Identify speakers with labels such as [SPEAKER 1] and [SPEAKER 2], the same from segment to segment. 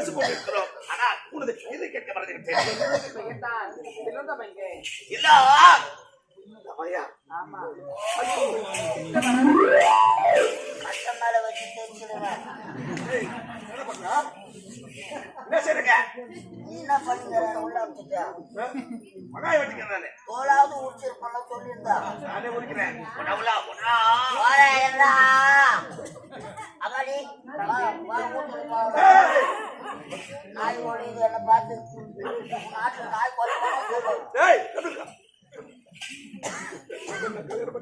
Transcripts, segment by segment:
[SPEAKER 1] பேசிக் கொண்டிருக்கிறோம் ஆனா உனது கைதை கேட்க மறந்துவிட்டேன் இல்ல. ஐயா.
[SPEAKER 2] ஆமா
[SPEAKER 3] கஷ்டம் மேல வச்சு தெரிஞ்சிருவேன்
[SPEAKER 1] என்ன பண்றா? என்ன செய்றீங்க
[SPEAKER 3] நீ என்ன பண்ணுங்கிற உள்ள வச்சுட்டியா
[SPEAKER 1] மகாய வெட்டிக்கிறேன் நானு.
[SPEAKER 3] தோளாவது உடிச்சிருப்பல சொல்லியிருந்தா.
[SPEAKER 1] நானே முடிக்கிறேன் உடவுலா உடா
[SPEAKER 3] அம்மாடி. நாய் என்ன பார்த்து. நாட்டுல
[SPEAKER 1] ஏய் கண்டுக்கா என்ன கல்யாணம்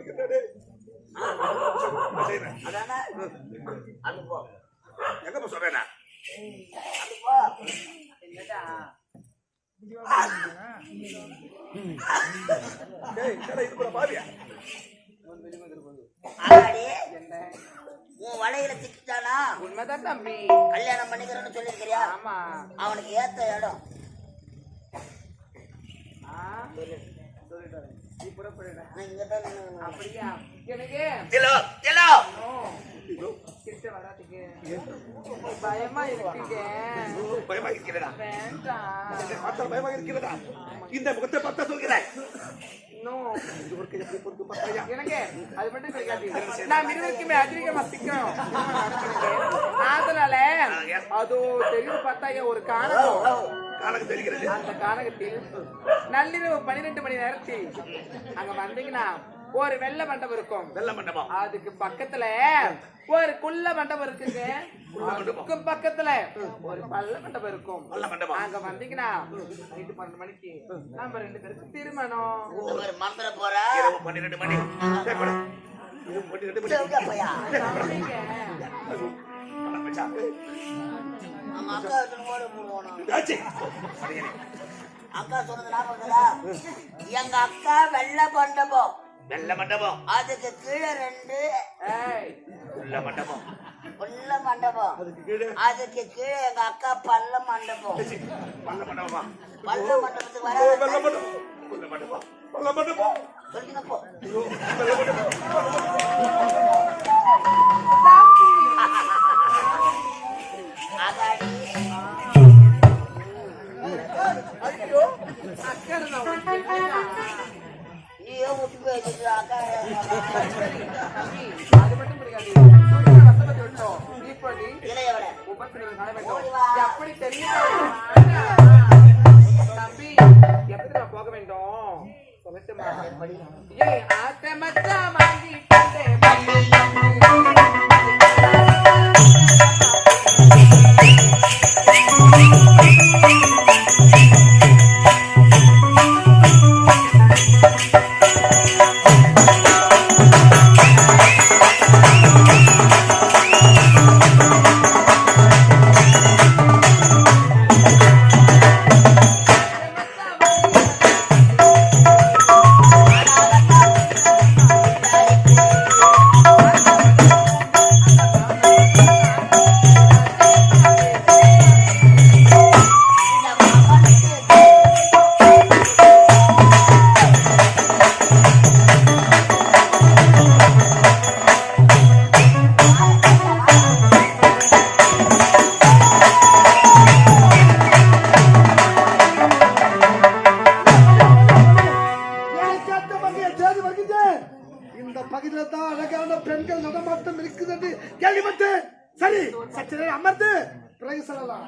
[SPEAKER 3] உன் வலையில திட்டானா
[SPEAKER 2] உண்மைதான் தம்பி.
[SPEAKER 3] கல்யாணம் பண்ணிக்கிறேன்னு சொல்லியிருக்கிறியா?
[SPEAKER 2] ஆமா.
[SPEAKER 3] அவனுக்கு ஏத்த இடம்.
[SPEAKER 2] அப்படியா? எனக்கு? பயமா
[SPEAKER 1] இருக்கிறதா? இந்த முகத்தை பார்த்தா சொல்கிறேன்.
[SPEAKER 2] இன்னும்
[SPEAKER 1] இது ஒரு கை எப்படி பொறுத்து
[SPEAKER 2] எனக்கு அது மட்டும் கிடைக்காது நான் இருவருக்குமே அதிகமா சிக்கிறோம் அதனால அதோ தெரியுது பார்த்தாயா ஒரு காணகம்
[SPEAKER 1] காணக்கு தெரிகிறது
[SPEAKER 2] அந்த கானகத்தில் நள்ளிரவு பன்னிரெண்டு மணி நேரத்தில் அங்க வந்தீங்கன்னா ஒரு வெள்ளை மண்டபம் இருக்கும்.
[SPEAKER 1] வெள்ள மண்டபம்.
[SPEAKER 2] அதுக்கு பக்கத்துல ஒரு குள்ள மண்டபம் இருக்குங்க. பக்கத்துல ஒரு பள்ள மண்டபம் இருக்கும்.
[SPEAKER 1] நல்ல மண்டபம்.
[SPEAKER 2] அங்க வந்தீங்கன்னா நைட்டு பன்னெண்டு மணிக்கு நம்ம ரெண்டு பேருக்கு திருமணம்.
[SPEAKER 3] மந்திர போற?
[SPEAKER 1] இரவு பன்னிரெண்டு மணி.
[SPEAKER 3] அக்கா சொன்னது இருக்குதா? எங்க அக்கா வெள்ளை மண்டபம்.
[SPEAKER 1] வெள்ள மண்டபம்.
[SPEAKER 3] அதுக்கு கீழே ரெண்டு.
[SPEAKER 2] ஏய்,
[SPEAKER 1] உள்ள மண்டபம்.
[SPEAKER 3] உள்ள மண்டபம்.
[SPEAKER 1] அதுக்கு கீழே.
[SPEAKER 3] அதுக்கு கீழே எங்க அக்கா பல்ல மண்டபம்.
[SPEAKER 1] வல்ல மண்டபமா?
[SPEAKER 3] பல்ல மண்டபத்துக்கு வர
[SPEAKER 1] வெள்ள மண்டபம். உள்ள மண்டபம். வல்ல மண்டபம்.
[SPEAKER 3] சொல்லுங்க போ.
[SPEAKER 1] ஐயோ, வெள்ள மண்டபம்.
[SPEAKER 2] தம்பி.
[SPEAKER 3] அகாடி
[SPEAKER 2] ஐயோ, அக்கா இருந்தா உனக்கு. என்னடா?
[SPEAKER 3] நீயே விட்டு போயிட்டு
[SPEAKER 2] அது மட்டும் வேண்டும்.
[SPEAKER 3] ஓடி வா.
[SPEAKER 2] எப்படி தெரியுமா? தம்பி, எப்படி நான் போக வேண்டும் சொல்லட்டுமா? ஏய், ஆசை மச்சான் வாங்கி
[SPEAKER 4] அழகான பெண்கள் நடமாட்டம் இருக்குது என்று கேள்விப்பட்டேன் சரி சற்று நேரம் அமர்ந்து பிறகு செல்லலாம்.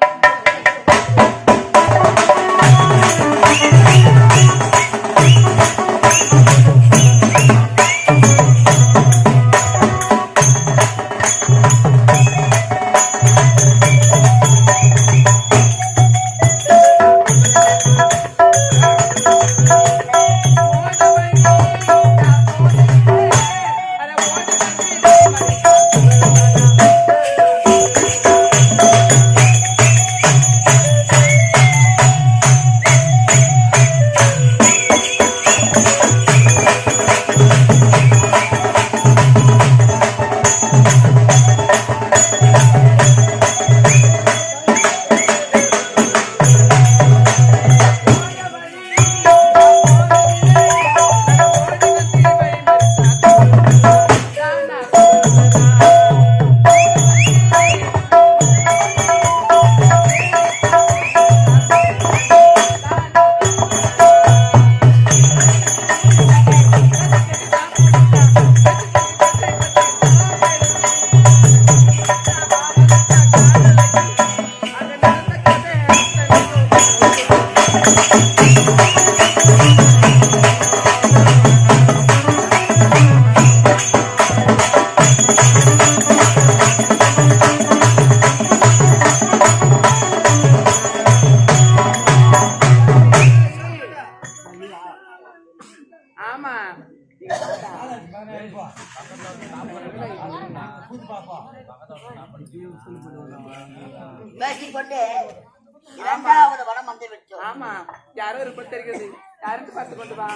[SPEAKER 2] ஆமா யாரோ இருப்பது தெரிகிறது யாருன்னு பார்த்து கொண்டு வா.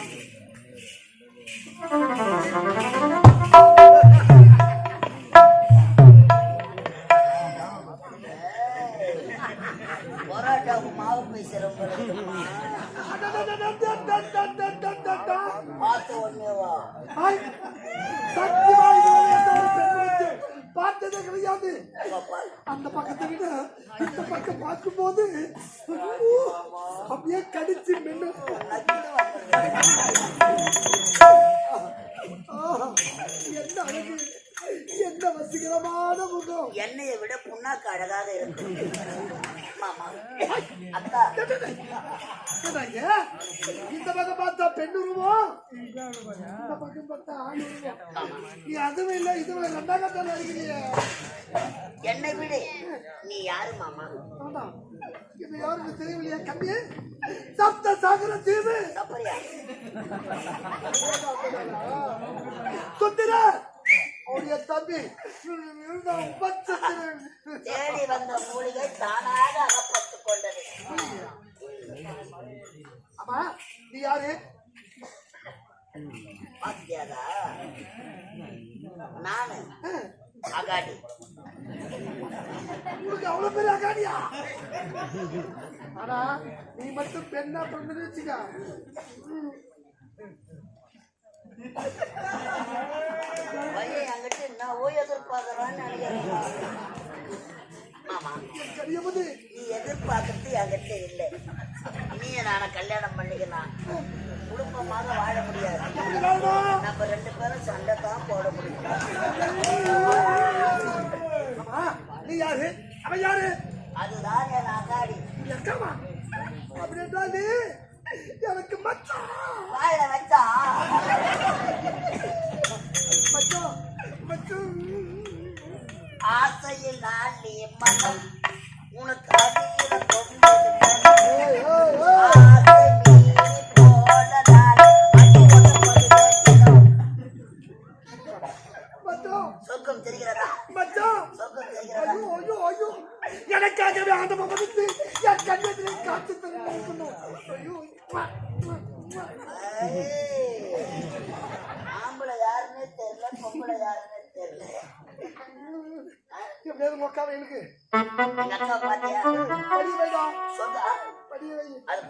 [SPEAKER 3] பரோட்டாவும் மாவு பார்த்து ஒண்ணேவா
[SPEAKER 4] ஆய், சத்தியமா இதுவரை எந்த ஒரு பெண் வந்து பார்த்ததே கிடையாது? அந்த பக்கத்தை விட இந்த பக்கம் பார்க்கும்போது ஊ, அப்படியே கடிச்சு மென்னு என்ன அழகு என்ன வசீகரமான முகம்.
[SPEAKER 3] என்னைய விட புண்ணாக்கு அழகாக இருக்கு.
[SPEAKER 4] இந்த பக்கம் பார்த்தா பெண் உருவம். இந்த பக்கம் பார்த்தா ஆண் உருவம். நீ அதுவும் இல்லை இதுவும் தான் அடிக்கிறீங்க
[SPEAKER 3] என்னை விடு. நீ யாரு மாமா?
[SPEAKER 4] ஆமா. இது யாருக்கு தெரியலையா கண்ணு. சப்த சாகர தீவு. சுத்திர. அவருடைய தம்பி.
[SPEAKER 3] தேடி வந்த மூலிகை தானாக அகப்பட்டுக் கொண்டது
[SPEAKER 4] அம்மா நீ யாரு
[SPEAKER 3] பாத்தியாதா நானு அகாடி
[SPEAKER 4] உங்களுக்கு அவ்வளவு பெரிய அகாடியா ஆனா நீ மட்டும் பெண்ணா பிறந்து வச்சுக்க
[SPEAKER 3] பையன் என்கிட்ட என்னவோ எதிர்பார்க்கறான்னு நினைக்கிறேன்.
[SPEAKER 4] கடியமுது
[SPEAKER 3] நீ எதிர்பார்க்கறது என்கிட்ட இல்லை. நீ நான கல்யாணம் பண்ணிக்கலாம் குடும்பமாக வாழ முடியாது. நம்ம ரெண்டு பேரும் சண்டை தான் போட முடியும்.
[SPEAKER 4] நீ யாரு? அவன் யாரு?
[SPEAKER 3] அதுதான் என்
[SPEAKER 4] எனக்கு மச்சான்
[SPEAKER 3] வாயில வச்சா
[SPEAKER 4] மச்சான் மச்சான்
[SPEAKER 3] ஆசையில் நான் நீ மனம். உனக்கு அதிக தொந்தரவு
[SPEAKER 4] எப்படியாவது மொக்காவை எனக்கு
[SPEAKER 3] எங்க அக்கா பாத்தியா
[SPEAKER 4] படி வைடா
[SPEAKER 3] சொந்தா
[SPEAKER 4] படி வை
[SPEAKER 3] அது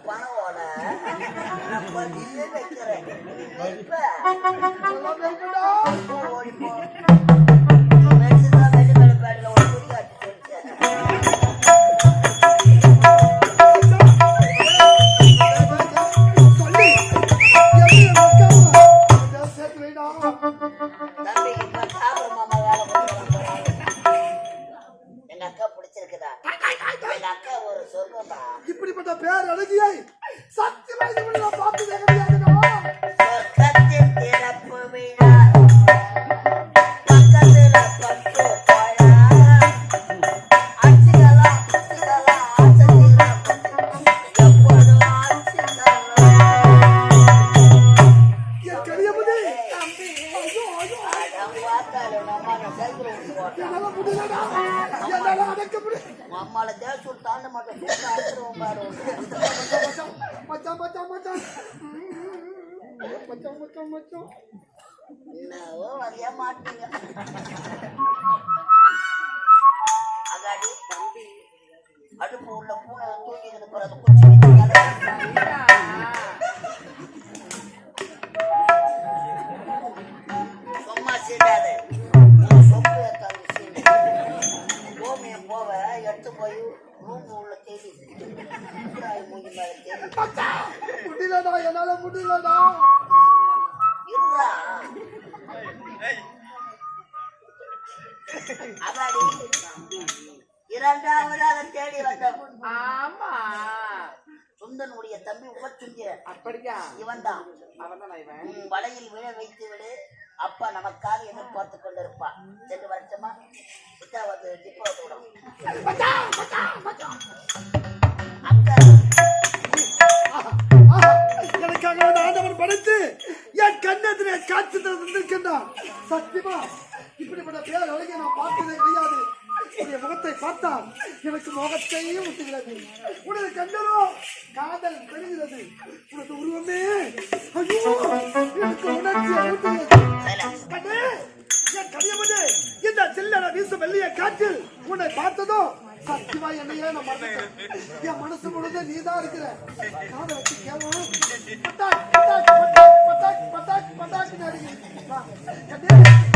[SPEAKER 3] பதியே வைக்கிறேன்
[SPEAKER 4] முடியலடா என்னால முடியலடா.
[SPEAKER 3] இரண்டாவதாக தேடி வந்த
[SPEAKER 2] ஆமா.
[SPEAKER 3] சுந்தனுடைய தம்பி உபச்சுந்திரன்
[SPEAKER 2] அப்படியா?
[SPEAKER 3] இவன்? தான் வலையில் விழ வைத்து விடு. அப்பா நமக்காக எதிர்பார்த்து கொண்டிருப்பான். சென்று வருஷமா புத்தாவது டிப்போ விடும் அக்கா
[SPEAKER 4] எனக்காக வந்து ஆண்டவன் படைத்து என் கண்ணத்திலே காட்சி தந்திருக்கின்றான். சத்தியமா? இப்படிப்பட்ட பேர் அழகிய நான் பார்த்ததே கிடையாது. உடைய முகத்தை பார்த்தால் எனக்கு முகத்தையும் விட்டுகிறது உனது கண்ணரோ காதல் பெறுகிறது உனது உருவமே ஐயோ எனக்கு உணர்ச்சி அழுத்துகிறது கண்ணே என் கடியமனே இந்த சில்லற வீசு வெள்ளிய காற்றில் உன்னை பார்த்ததும் சத்தியமா என்னையே நான் மறந்துட்டேன். என் மனசு முழுதும் நீதான் இருக்கிற. காதை வச்சு கேவலம் பட்டாக் பட்டாக் பட்டாக் பட்டாக் பட்டாக் பட்டாக்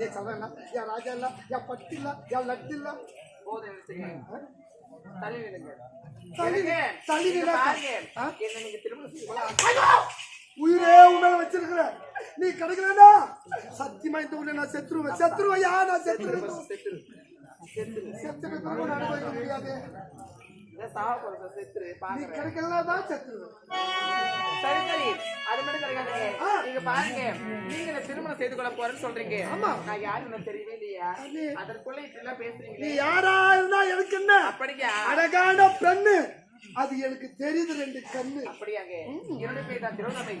[SPEAKER 4] ஏன் சொல்றேன் இல்ல, ஏன் ராஜா இல்ல, ஏன் பட்டு இல்ல, ஏன் லட்டு இல்ல.
[SPEAKER 2] போதும் தள்ளி நில்லுங்க
[SPEAKER 4] தள்ளி
[SPEAKER 2] திருமணம் செய்யலாம்
[SPEAKER 4] உயிரே உன் மேல வச்சிருக்கிற. நீ கிடைக்கலனா சத்தியமா இந்த ஊர்ல நான் செத்துருவேன். செத்துருவையா? நான் செத்துருவேன்.
[SPEAKER 2] செத்துரு செத்துரு.
[SPEAKER 4] செத்துட்டு நான் அனுபவிக்க முடியாது. நீ கிடைக்கலனா தான் செத்துருவேன்
[SPEAKER 2] சரி சரி. அது மட்டும் கிடைக்காதுங்க
[SPEAKER 4] ஆ.
[SPEAKER 2] நீங்க பாருங்க. நீங்க இந்த திருமணம் செய்து கொள்ள போறேன்னு சொல்றீங்க.
[SPEAKER 4] ஆமா.
[SPEAKER 2] நான் யாரு எனக்கு தெரியவே இல்லையா?
[SPEAKER 4] அது.
[SPEAKER 2] அதற்குள்ள இப்படி
[SPEAKER 4] நீ யாரா இருந்தா எனக்கு என்ன?
[SPEAKER 2] அப்படியா?
[SPEAKER 4] அழகான பெண்ணு. அது எனக்கு தெரியுது ரெண்டு கண்ணு.
[SPEAKER 2] அப்படியாங்க. என்னுடைய பேர் தான் திருவண்ணாமலை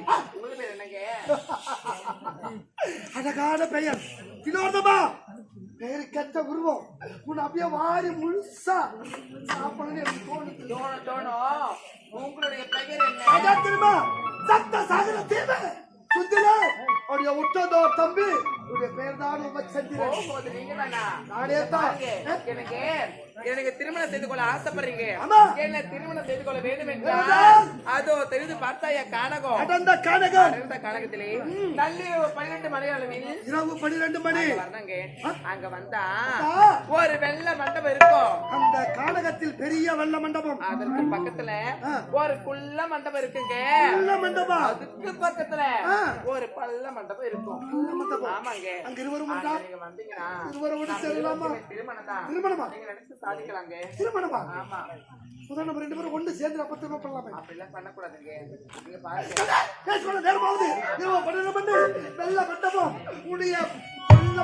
[SPEAKER 2] பேர் என்னங்க?
[SPEAKER 4] அழகான பெயர். வினோதமா பெயர் கெட்ட உருவம் உன் அப்படியே வாரி முழுசா சாப்பிடணும்னு எனக்கு தோணுது
[SPEAKER 2] தோணும் தோணும் உங்களுடைய பெயர் என்ன
[SPEAKER 4] அதான் தெரியுமா சத்த சாகர தீவு சுத்தில அவருடைய உற்றதோர் தம்பி உடைய பேர் தான் உபச்சந்திரன் நானே தான்
[SPEAKER 2] எனக்கு எனக்கு திருமணம் செய்து கொள்ள ஆசைப்படுறீங்க. என்ன திருமணம் செய்து கொள்ள வேண்டும். என்றால். அதோ தெரிந்து பார்த்தா என் கானகம்?
[SPEAKER 4] கடந்த கானகம்.
[SPEAKER 2] இருந்த கானகத்திலே. நல்ல பன்னிரெண்டு மணி அளவில்.
[SPEAKER 4] இரவு பன்னிரண்டு மணி.
[SPEAKER 2] வரணுங்க அங்க வந்தா ஒரு வெள்ளை மண்டபம் இருக்கும்.
[SPEAKER 4] அந்த கானகத்தில் பெரிய வெள்ள மண்டபம்.
[SPEAKER 2] அதற்கு பக்கத்துல. ஒரு குள்ள மண்டபம் இருக்குங்க.
[SPEAKER 4] வெள்ள மண்டபம்.
[SPEAKER 2] அதுக்கு பக்கத்துல. ஒரு பள்ள மண்டபம் இருக்கும். ஆமாங்க.
[SPEAKER 4] அங்க இருவரும்
[SPEAKER 2] வந்தீங்கன்னா
[SPEAKER 4] இருவரோடு செல்லலாமா?
[SPEAKER 2] திருமணம் தான்.
[SPEAKER 4] திருமணமா?
[SPEAKER 2] நீங்க நினைச்சு சாதிக்கலாங்க
[SPEAKER 4] திருமணமா
[SPEAKER 2] ஆமா.
[SPEAKER 4] முதல்ல நம்ம ரெண்டு பேரும் ஒண்ணு சேர்ந்து அப்ப திரும்ப பண்ணலாமே.
[SPEAKER 2] அப்படிலாம் பண்ணக்கூடாதுங்க. நீங்க பாருங்க.
[SPEAKER 4] பேசுவாங்க நேரமாவது வெள்ள உடைய வெள்ள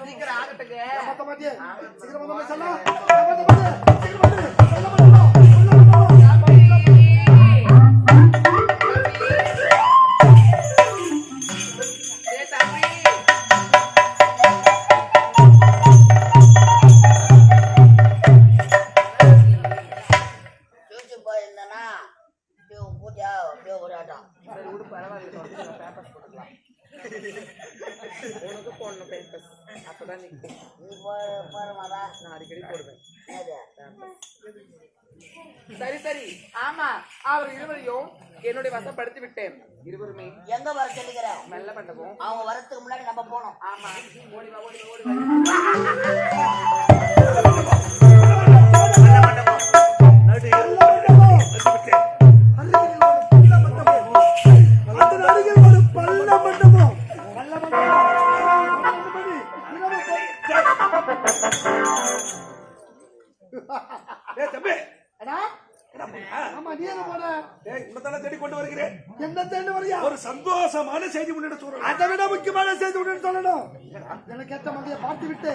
[SPEAKER 2] சீக்கிரம் ஆகட்டுங்க.
[SPEAKER 4] மத்த மாட்டியே சீக்கிரம் மத்த
[SPEAKER 3] நீ போய் போறமாடா
[SPEAKER 2] நான் அடிக்கடி போடுவேன். சரி சரி. ஆமா அவர் இருவரையும் என்னுடைய வசப்படுத்தி விட்டேன். இருவருமே.
[SPEAKER 3] எங்க வர சொல்லிக்கிற
[SPEAKER 2] மெல்ல பண்ணவும்.
[SPEAKER 3] அவங்க வரத்துக்கு முன்னாடி நம்ம போனோம்.
[SPEAKER 2] ஆமா. ஓடி வா ஓடி வா ஓடி வா.
[SPEAKER 4] ஒரு
[SPEAKER 1] சந்தோஷமான செய்தி முன்னிட சொல்றேன்
[SPEAKER 4] அதை விட முக்கியமான செய்தி ஒன்று சொல்லணும். எனக்கு ஏற்ற மகையை பார்த்து விட்டு.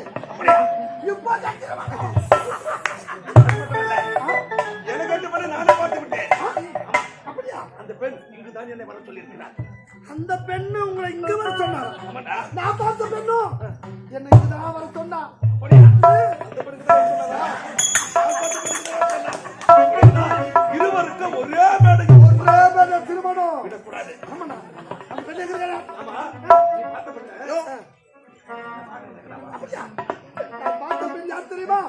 [SPEAKER 1] எனக்கு ரெண்டு பண்ண நானே பார்த்து விட்டேன்.
[SPEAKER 4] அப்படியா?
[SPEAKER 1] அந்த பெண் இங்குதான் என்னை வர சொல்லியிருக்கிறார்.
[SPEAKER 4] அந்த பெண்ணு உங்களை இங்க வர சொன்னார் நான் பார்த்த பெண்ணும் என்னை இங்கதான் வர சொன்னா?
[SPEAKER 1] அந்த பெண்ணுக்கு தான் சொன்னதா? நான் பார்த்த
[SPEAKER 4] தெரியுமா?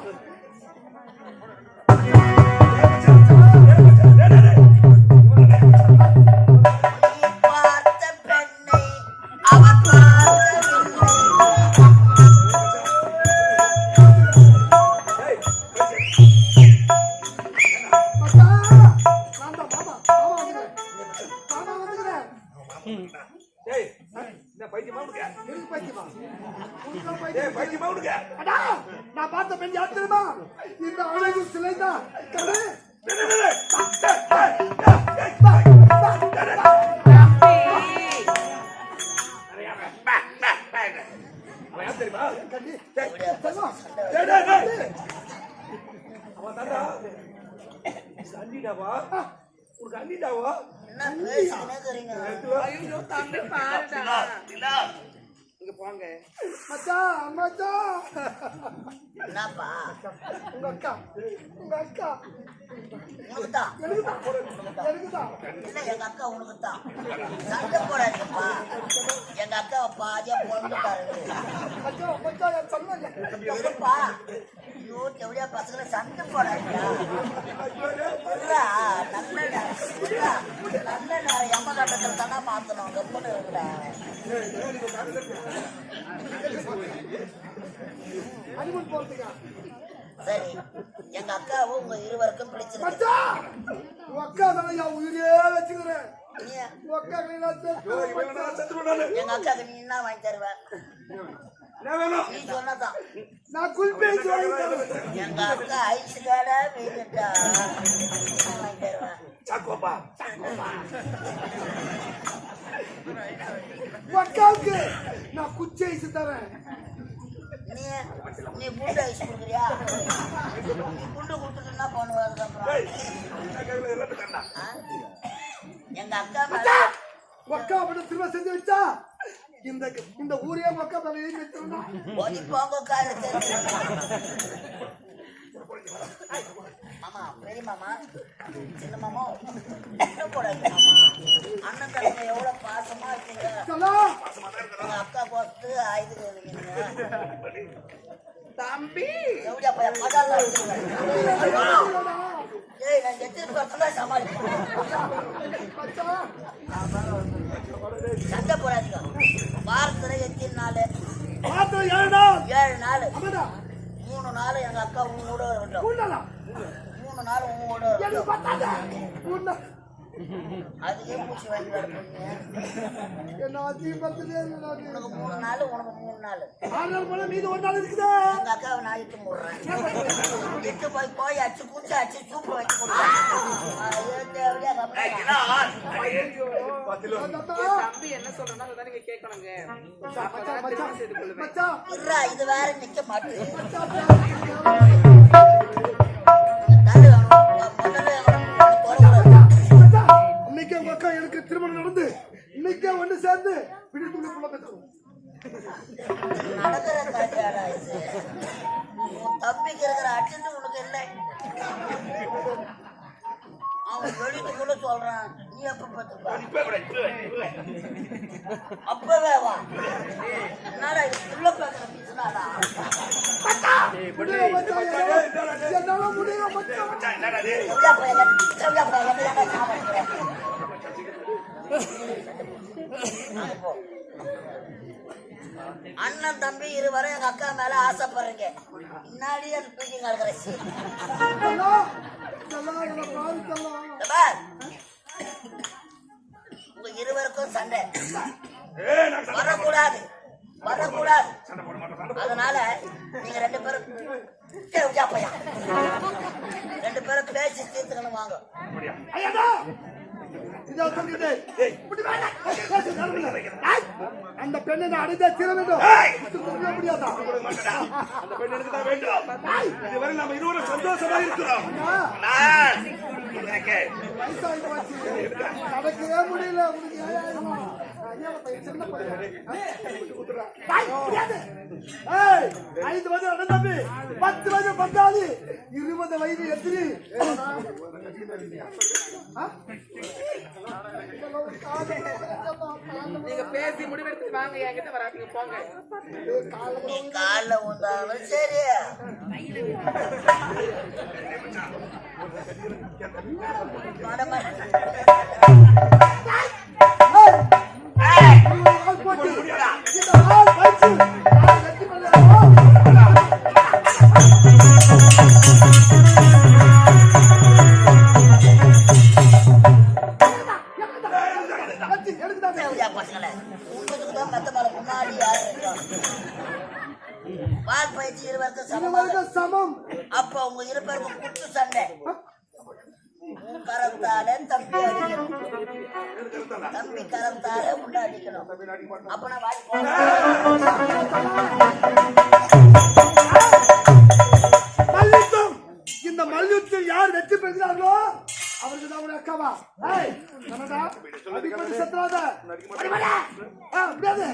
[SPEAKER 4] உங்க அக்கா
[SPEAKER 3] உனக்குதான்
[SPEAKER 4] எனக்குதான்
[SPEAKER 3] இல்ல எங்க அக்கா உனக்குதான் சண்டை போடாதீங்கப்பா எங்க அக்கா ஐயோ எவ்வளியா பசங்களை சண்டை போடாதீங்க நல்ல நல்ல நேரம் எம்ம கட்டத்தில் தானே மாத்தணும்
[SPEAKER 4] அனுமன் போறதுக்கா
[SPEAKER 3] சரி. எங்க அக்காவும் உங்க இருவருக்கும் பிடிச்சிருக்கு.
[SPEAKER 4] அக்கா தானே உயிரே வச்சுக்கிறேன்?
[SPEAKER 3] எங்க நீ என்ன வாங்கி தருவ? நீ சொன்னதான்.
[SPEAKER 4] நான் குல் பேச்சு வாங்கி தருவேன்
[SPEAKER 3] எங்க அக்கா ஐஸ் காடா வீட்டுட்டா என்ன வாங்கி தருவேன்
[SPEAKER 1] சாக்கோப்பா.
[SPEAKER 4] உன் அக்காவுக்கு நான் குச்சி ஐஸ் தரேன்.
[SPEAKER 3] நீ நீ பூண்டு ஐஸ் கொடுக்குறியா? நீ குண்டு பண்ணுவாரு எங்க அக்கா
[SPEAKER 4] அக்கா அப்படி திரும்ப செஞ்சு வச்சா? இந்த இந்த ஊரே மக்கா
[SPEAKER 3] பதிவு போங்க மாமா பெரிய மாமா சின்ன மாமா என்ன போடாது மாமா அண்ணன் தம்பிங்க எவ்வளவு பாசமா இருக்கீங்க. உங்க அக்கா பார்த்து ஆயுது இருக்கீங்க
[SPEAKER 2] தம்பி.
[SPEAKER 3] எப்படியா பையன் இருக்கீங்க ஏய் நான் எத்தனை பர்சன்டா சமாளிப்பேன். சண்டை போடாதீங்க. வாரத்துல எத்தனை நாள்?
[SPEAKER 4] ஏழு நாள்.
[SPEAKER 3] மூணு நாள் எங்க அக்கா
[SPEAKER 4] உன்னடா
[SPEAKER 3] மூணு நாள்
[SPEAKER 4] உன்ன
[SPEAKER 3] அதுக்கே மூச்சு வாங்கி உனக்கு மூணு நாள் உனக்கு மூணு நாள்.
[SPEAKER 4] ஆறு நாள் போல மீது ஒரு நாள் இருக்குது.
[SPEAKER 3] எங்க அக்காவை நான் இட்டு இட்டு போய் போய் அடிச்சு குச்சி அடிச்சு சூப்பு வச்சு
[SPEAKER 2] தம்பி என்ன சொல்றேன்னா நீங்க கேட்கணுங்க.
[SPEAKER 3] இது வேற நிக்க மாட்டேங்குது நீ எப்ப பார்த்துப்பா அப்பவே வா. என்னடா
[SPEAKER 4] முடியல மச்சான்
[SPEAKER 3] அண்ணன் தம்பி இருவரும் எங்க அக்கா மேல ஆசைப்படுறீங்க. முன்னாடி அது தூக்கி கிடக்குற
[SPEAKER 4] செல்லம்,
[SPEAKER 3] சண்டை. வரக்கூடாது. வரக்கூடாது. அதனால நீங்க ரெண்டு பேரும். ரெண்டு பேரும் பேசி தீர்த்துக்கணும் வாங்க.
[SPEAKER 4] அந்த பெண்ணை நான் அடைந்தே தீர வேண்டும். முடியாதா?
[SPEAKER 1] அந்த பெண் எனக்கு தான் வேண்டும். இதுவரை நாம இருவரும் சந்தோஷமா இருக்கிறோம்.
[SPEAKER 4] நடக்கவே முடியல ஐந்து வயது அண்ணன் தம்பி. பத்து வயது பத்தாது இருபது வயது எத்திரி ஆ?
[SPEAKER 2] நீங்க பேசி முடிவெடுத்து வாங்க என்கிட்ட வராதீங்க போங்க
[SPEAKER 3] நீ காலில் ஊந்தாலும் சரி
[SPEAKER 4] போட்டு
[SPEAKER 3] தம்பி உன்னை அடிக்கணும் வாடி
[SPEAKER 4] மல்யுத்தம். இந்த மல்யுத்தத்தில் யார் வெற்றி பெறுகிறார்களோ அவருக்கு தான் உடைய அக்காவா? என்னடா? அடிப்படா முடியாது